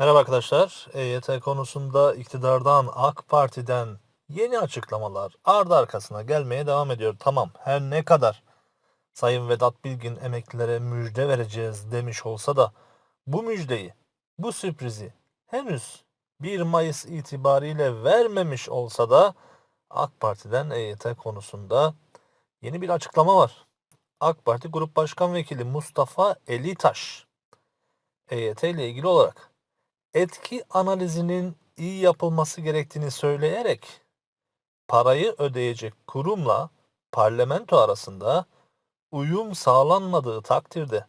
Merhaba arkadaşlar. EYT konusunda iktidardan, AK Parti'den yeni açıklamalar ardı arkasına gelmeye devam ediyor. Tamam her ne kadar Sayın Vedat Bilgin emeklilere müjde vereceğiz demiş olsa da bu müjdeyi, bu sürprizi henüz 1 Mayıs itibariyle vermemiş olsa da AK Parti'den EYT konusunda yeni bir açıklama var. AK Parti Grup Başkan Vekili Mustafa Elitaş EYT ile ilgili olarak etki analizinin iyi yapılması gerektiğini söyleyerek parayı ödeyecek kurumla parlamento arasında uyum sağlanmadığı takdirde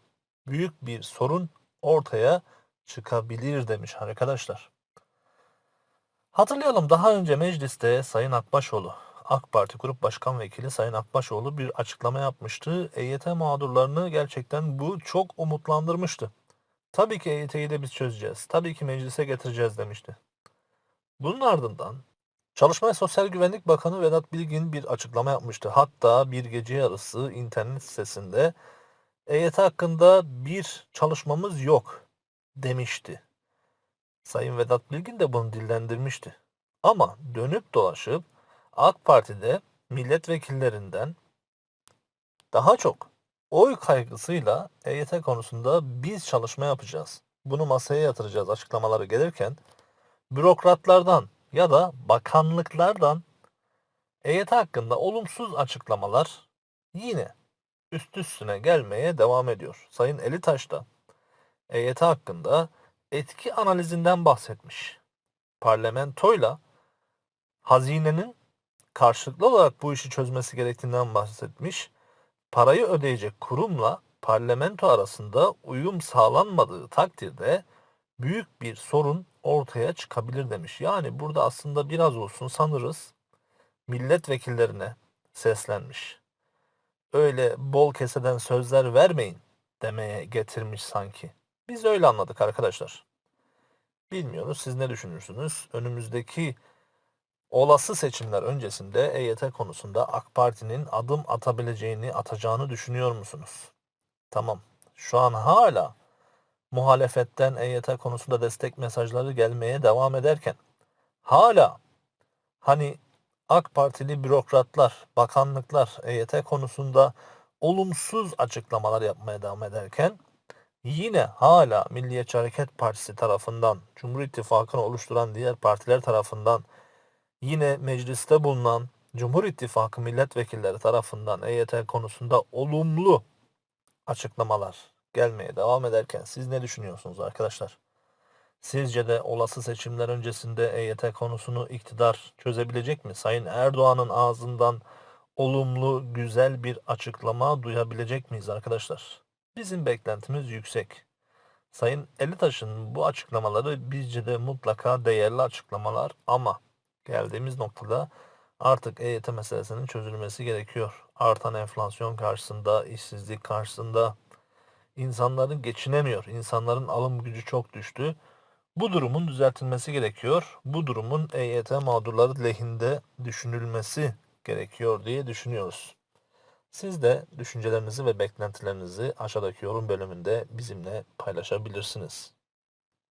büyük bir sorun ortaya çıkabilir demiş arkadaşlar. Hatırlayalım daha önce mecliste Sayın Akbaşoğlu, AK Parti Grup Başkan Vekili Sayın Akbaşoğlu bir açıklama yapmıştı. EYT mağdurlarını gerçekten bu çok umutlandırmıştı. Tabii ki EYT'yi de biz çözeceğiz. Tabii ki meclise getireceğiz demişti. Bunun ardından Çalışma ve Sosyal Güvenlik Bakanı Vedat Bilgin bir açıklama yapmıştı. Hatta bir gece yarısı internet sitesinde EYT hakkında bir çalışmamız yok demişti. Sayın Vedat Bilgin de bunu dillendirmişti. Ama dönüp dolaşıp AK Parti'de milletvekillerinden daha çok oy kaygısıyla EYT konusunda biz çalışma yapacağız. Bunu masaya yatıracağız açıklamaları gelirken bürokratlardan ya da bakanlıklardan EYT hakkında olumsuz açıklamalar yine üst üstüne gelmeye devam ediyor. Sayın Elitaş da EYT hakkında etki analizinden bahsetmiş. Parlamentoyla hazinenin karşılıklı olarak bu işi çözmesi gerektiğinden bahsetmiş. Parayı ödeyecek kurumla parlamento arasında uyum sağlanmadığı takdirde büyük bir sorun ortaya çıkabilir demiş. Yani burada aslında biraz olsun sanırız milletvekillerine seslenmiş. Öyle bol keseden sözler vermeyin demeye getirmiş sanki. Biz öyle anladık arkadaşlar. Bilmiyoruz siz ne düşünürsünüz? Önümüzdeki olası seçimler öncesinde EYT konusunda AK Parti'nin adım atabileceğini, atacağını düşünüyor musunuz? Tamam. Şu an hala muhalefetten EYT konusunda destek mesajları gelmeye devam ederken hala hani AK Partili bürokratlar, bakanlıklar EYT konusunda olumsuz açıklamalar yapmaya devam ederken yine hala Milliyetçi Hareket Partisi tarafından, Cumhur İttifakı'nı oluşturan diğer partiler tarafından yine mecliste bulunan Cumhur İttifakı milletvekilleri tarafından EYT konusunda olumlu açıklamalar gelmeye devam ederken siz ne düşünüyorsunuz arkadaşlar? Sizce de olası seçimler öncesinde EYT konusunu iktidar çözebilecek mi? Sayın Erdoğan'ın ağzından olumlu, güzel bir açıklama duyabilecek miyiz arkadaşlar? Bizim beklentimiz yüksek. Sayın Elitaş'ın bu açıklamaları bizce de mutlaka değerli açıklamalar ama geldiğimiz noktada artık EYT meselesinin çözülmesi gerekiyor. Artan enflasyon karşısında, işsizlik karşısında insanların geçinemiyor. İnsanların alım gücü çok düştü. Bu durumun düzeltilmesi gerekiyor. Bu durumun EYT mağdurları lehinde düşünülmesi gerekiyor diye düşünüyoruz. Siz de düşüncelerinizi ve beklentilerinizi aşağıdaki yorum bölümünde bizimle paylaşabilirsiniz.